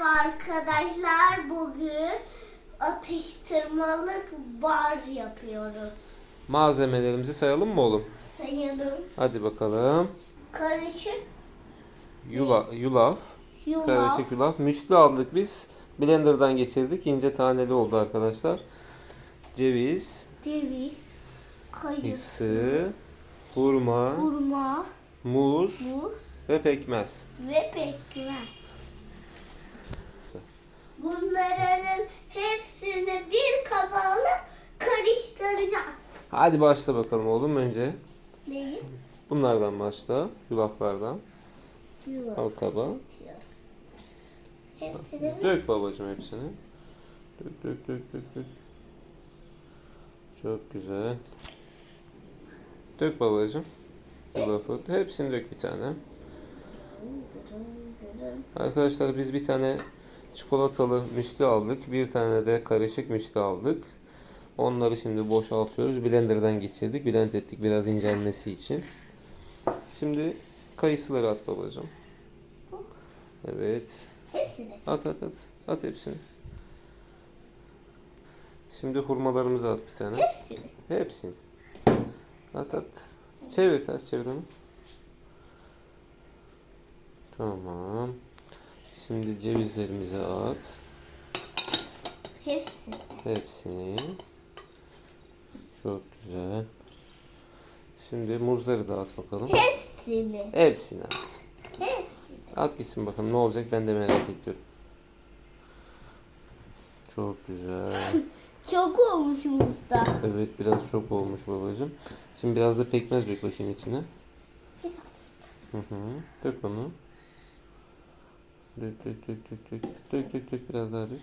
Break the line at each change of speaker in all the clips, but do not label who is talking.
Arkadaşlar bugün atıştırmalık bar yapıyoruz.
Malzemelerimizi sayalım mı oğlum?
Sayalım.
Hadi bakalım.
Karışık
Yula, yulaf,
yulaf,
karışık yulaf. Müslü aldık biz. Blender'dan geçirdik. İnce taneli oldu arkadaşlar. Ceviz,
ceviz, kayısı,
ısı, hurma,
hurma,
muz
muz
ve pekmez.
ve pekmez. Bunların hepsini bir kaba alıp karıştıracağız.
Hadi başla bakalım oğlum önce.
Neyi?
Bunlardan başla. Yulaflardan.
Yulaf.
Al kaba.
Hepsini mi?
Dök babacığım hepsini. Dök dök dök dök dök. Çok güzel. Dök babacığım. Yulafı. Hepsini dök bir tane. Arkadaşlar biz bir tane çikolatalı müslü aldık. Bir tane de karışık müslü aldık. Onları şimdi boşaltıyoruz. Blender'dan geçirdik. Blend ettik biraz incelmesi için. Şimdi kayısıları at babacığım. Evet.
Hepsini.
At at at. At hepsini. Şimdi hurmalarımızı at bir tane.
Hepsini.
Hepsini. At at. Çevir ters çevir onu. Tamam. Şimdi cevizlerimizi at.
Hepsini.
Hepsini. Çok güzel. Şimdi muzları da at bakalım.
Hepsini.
Hepsini at.
Hepsini.
At gitsin bakalım ne olacak ben de merak ediyorum. Çok güzel.
Çok olmuş usta.
Evet biraz çok olmuş babacığım. Şimdi biraz da pekmez dök bakayım içine. Hı hı. Dök onu. Dök dök dök dök dök. Dök dök dök biraz daha dök.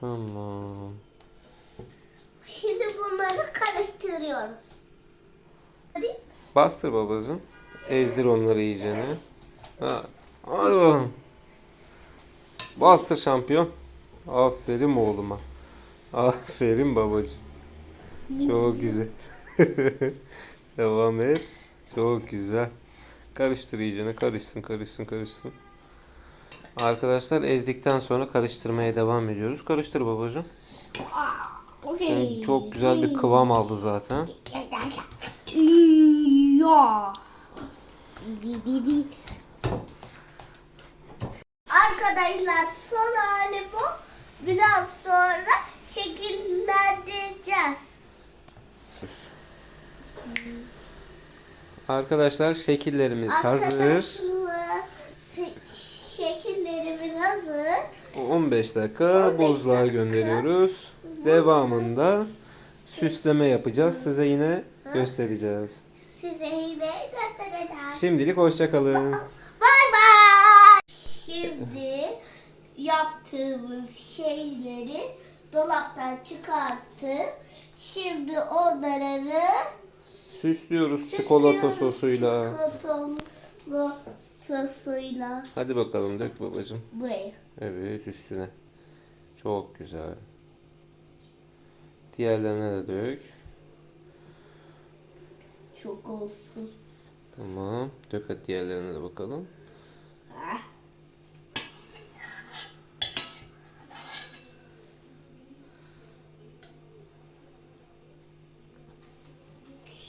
Tamam.
Şimdi bunları karıştırıyoruz. Hadi.
Bastır babacığım. Ezdir onları iyicene. Ha. Hadi bakalım. Bastır şampiyon. Aferin oğluma. Aferin babacığım. Çok güzel. Devam et. Çok güzel. Karıştır iyicene. Karışsın, karışsın, karışsın. Arkadaşlar ezdikten sonra karıştırmaya devam ediyoruz. Karıştır babacığım. Şimdi çok güzel bir kıvam aldı zaten.
Arkadaşlar son hali bu. Biraz sonra şekillendireceğiz.
Arkadaşlar şekillerimiz hazır.
Arkadaşlar, şekillerimiz hazır.
15 dakika buzluğa gönderiyoruz. Devamında süsleme yapacağız. Size yine göstereceğiz.
Size yine göstereceğim.
Şimdilik hoşçakalın.
Bay bay. Şimdi yaptığımız şeyleri dolaptan çıkarttık. Şimdi onları
Süslüyoruz çikolata
süslüyoruz
sosuyla.
Çikolatalı sosuyla.
Hadi bakalım dök babacığım.
Buraya.
Evet üstüne. Çok güzel. Diğerlerine de dök.
Çok olsun.
Tamam. Dök hadi diğerlerine de bakalım.
Ah.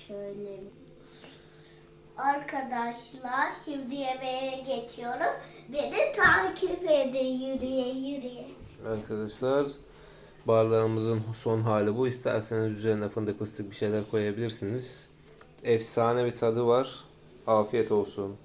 Şöyle. Arkadaşlar şimdi yemeğe geçiyorum. Beni takip edin yürüye yürüye.
Arkadaşlar bardağımızın son hali bu. İsterseniz üzerine fındık fıstık bir şeyler koyabilirsiniz. Efsane bir tadı var. Afiyet olsun.